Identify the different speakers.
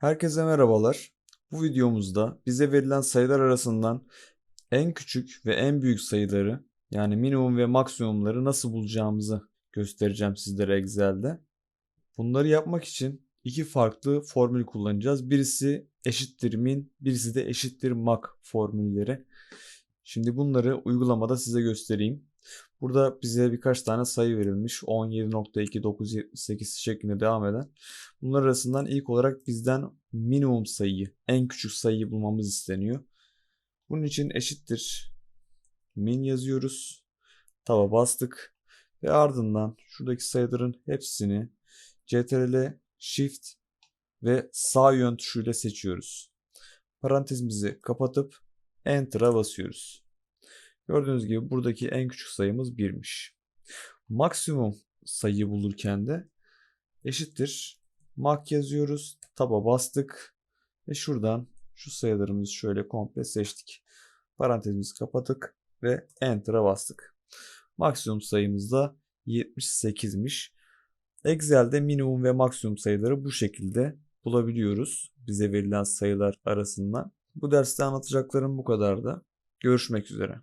Speaker 1: Herkese merhabalar. Bu videomuzda bize verilen sayılar arasından en küçük ve en büyük sayıları yani minimum ve maksimumları nasıl bulacağımızı göstereceğim sizlere Excel'de. Bunları yapmak için iki farklı formül kullanacağız. Birisi eşittir min, birisi de eşittir mak formülleri. Şimdi bunları uygulamada size göstereyim. Burada bize birkaç tane sayı verilmiş. 17.2978 şeklinde devam eden. Bunlar arasından ilk olarak bizden minimum sayıyı, en küçük sayıyı bulmamız isteniyor. Bunun için eşittir min yazıyoruz. Taba bastık ve ardından şuradaki sayıların hepsini CTRL Shift ve sağ yön tuşuyla seçiyoruz. Parantezimizi kapatıp Enter'a basıyoruz. Gördüğünüz gibi buradaki en küçük sayımız 1'miş. Maksimum sayı bulurken de eşittir. Mak yazıyoruz. Taba bastık. Ve şuradan şu sayılarımızı şöyle komple seçtik. Parantezimizi kapattık ve Enter'a bastık. Maksimum sayımız da 78'miş. Excel'de minimum ve maksimum sayıları bu şekilde bulabiliyoruz. Bize verilen sayılar arasından. Bu derste anlatacaklarım bu kadardı. Görüşmek üzere.